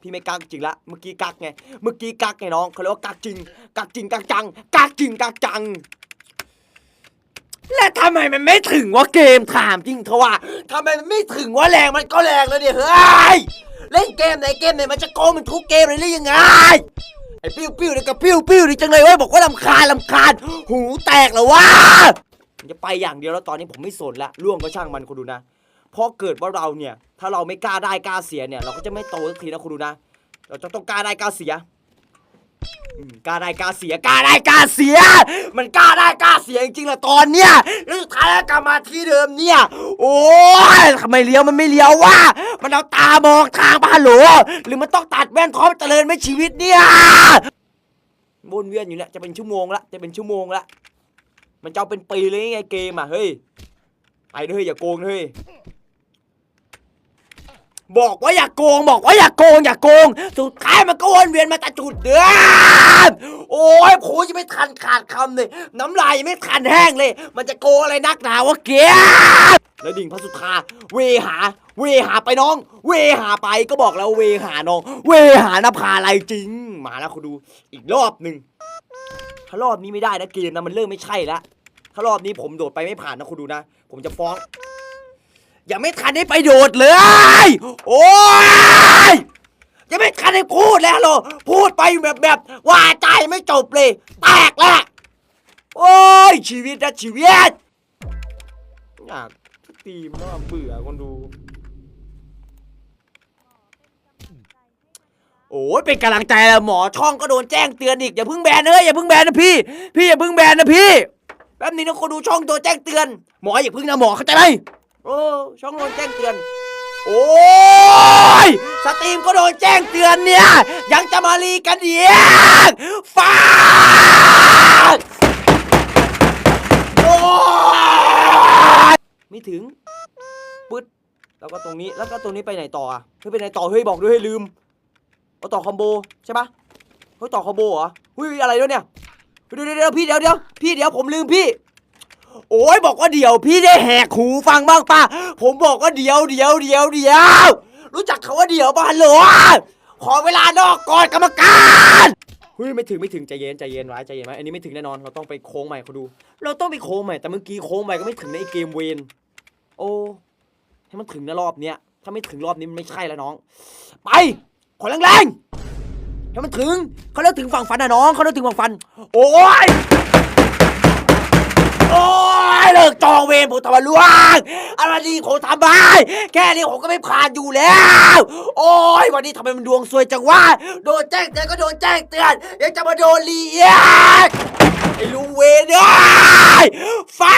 พี่ไม่กักจริงละเมื่อกี้กักไงเมื่อกี้กักไงน้องเขาเรียกว่ากักจริงกักจริงกักจังกักจริงกักจัง และทำไมมันไม่ถึงว่าเกมถามจริงเถอะว่าทำไมมันไม่ถึงว่าแรงมันก็แรงแล้วเนี่ยเฮ้ยเล่นเกมไหนเกมไหนมันจะโกงมันทุกเกมเลยหรือยังไงไอ้ปิ้วปิ้วเนี่ยก็ปิ้วปิ้วนี่จังเลยเว้ยบอกว่าลำคาญลำคาญหูแตกเหรอวะมันจะไปอย่างเดียวแล้วตอนนี้ผมไม่สนละล่วงก็ช่างมันคุณดูนะ เพราะเกิดว่าเราเนี่ย ถ้าเราไม่กล้าได้กล้าเสียเนี่ย เราก็จะไม่โตสักทีนะคุณดูนะ เราจะต้องกล้าได้กล้าเสียกล้าได้กล้าเสียกล้าได้กล้าเสีย มันกล้าได้กล้าเสียจริงๆแหละตอนเนี้ยแล้วสุดท้ายแล้วกลับมาที่เดิมเนี่ย โอ้ยทำไมเลี้ยวมันไม่เลี้ยววะมันเอาตามองทางปะฮัลโหลหรือมันต้องตัดแว่นคอมเจริญไม่ชีวิตเนี่ยวนเวียนอยู่เนี่ยจะเป็นชั่วโมงละจะเป็นชั่วโมงละมันจะเป็นปีเลยไงเกมอะเฮ้ยไปเถอะเฮ้ยอย่าโกงเฮ้ย บอกว่าอย่าโกงบอกว่าอย่าโกงอย่าโกง สุดท้ายมันก็วนเวียนมาแต่จุดเดิมโอ้ยโคยังไม่ทันขาดคำเลย น้ำลายยังไม่ทันแห้งเลย มันจะโกงอะไรนักหนาวะเกียรแล้วดิ่งพระสุธาเวหา เวหาไปน้อง เวหาไปก็บอกแล้วเวหาน้อง เวหานภาอะไรจริง มาแล้วคุณดูอีกรอบหนึ่งถ้ารอบนี้ไม่ได้นะเกมนะมันเริ่มไม่ใช่แล้วถ้ารอบนี้ผมโดดไปไม่ผ่านนะคุณดูนะ ผมจะฟ้อง ยังไม่ทันได้ไปโดดเลย โอ้ยยังไม่ทันได้พูดแล้วเหรอพูดไปแบบแบบว่าใจไม่จบเลย แตกแล้ว โอ้ย ชีวิตนะชีวิต อยากตีมแล้วเบื่อคนดู โอ้ยเป็นกำลังใจแล้วหมอช่องก็โดนแจ้งเตือนอีกอย่าเพิ่งแบนเอ้ยอย่าเพิ่งแบนนะพี่ พี่อย่าเพิ่งแบนนะพี่แป๊บนี้นะคนดูช่องโดนแจ้งเตือน หมออย่าเพิ่งนะหมอเข้าใจไหม โอ้ช่องโดนแจ้งเตือน โอ้ยสตรีมก็โดนแจ้งเตือนเนี่ย ยังจะมารีกันอีกฟ้าดโอ้ยไม่ถึงปึ๊ดแล้วก็ตรงนี้แล้วก็ตรงนี้ไปไหนต่ออะเฮ้ยไปไหนต่อเฮ้ยบอกด้วยเฮ้ยลืมเอาต่อคอมโบใช่ปะเฮ้ยต่อคอมโบเหรอเฮ้ยอะไรด้วยเนี่ยเฮ้ยเดี๋ยวเดี๋ยวเดี๋ยวพี่เดี๋ยวเดี๋ยวพี่เดี๋ยวผมลืมพี่ โอ้ยบอกว่าเดี๋ยวพี่ได้แหกหูฟังบ้างป่ะผมบอกว่าเดี๋ยวเดี๋ยวเดี๋ยวเดี๋ยวรู้จักคาว่าเดี๋ยวบ้านเหรอขอเวลานอกก่อนกรรมการเฮ้ยไม่ถึงไม่ถึงใจเย็นใจเย็นไว้ใจเย็นไว้อันนี้ไม่ถึงแน่นอนเราต้องไปโค้งใหม่เขาดู เราต้องไปโค้งใหม่แต่เมื่อกี้โค้งใหม่ก็ไม่ถึงในเกมเวนโอ้ให้มันถึงนะรอบเนี้ยถ้าไม่ถึงรอบนี้มันไม่ใช่แล้วน้อง ไปขอแรงๆให้มันถึงเขาเลิกถึงฝั่งฟันนะน้องเขาเลิกถึงฝั่งฟัน โอ้ย โอ้ยเลิกจ องเวรผมทำมาล่วงอะไรดีผมทำไปแค่นี้ผมก็ไม่ผ่านอยู่แล้ว โอ้ยวันนี้ทำไมมันดวงซวยจังวะโดนแจ้งเตือนก็โดนแจ้งเตือนยังจะมาโดนเรียกไอ้ลุงเวรเนี่ยฟ้า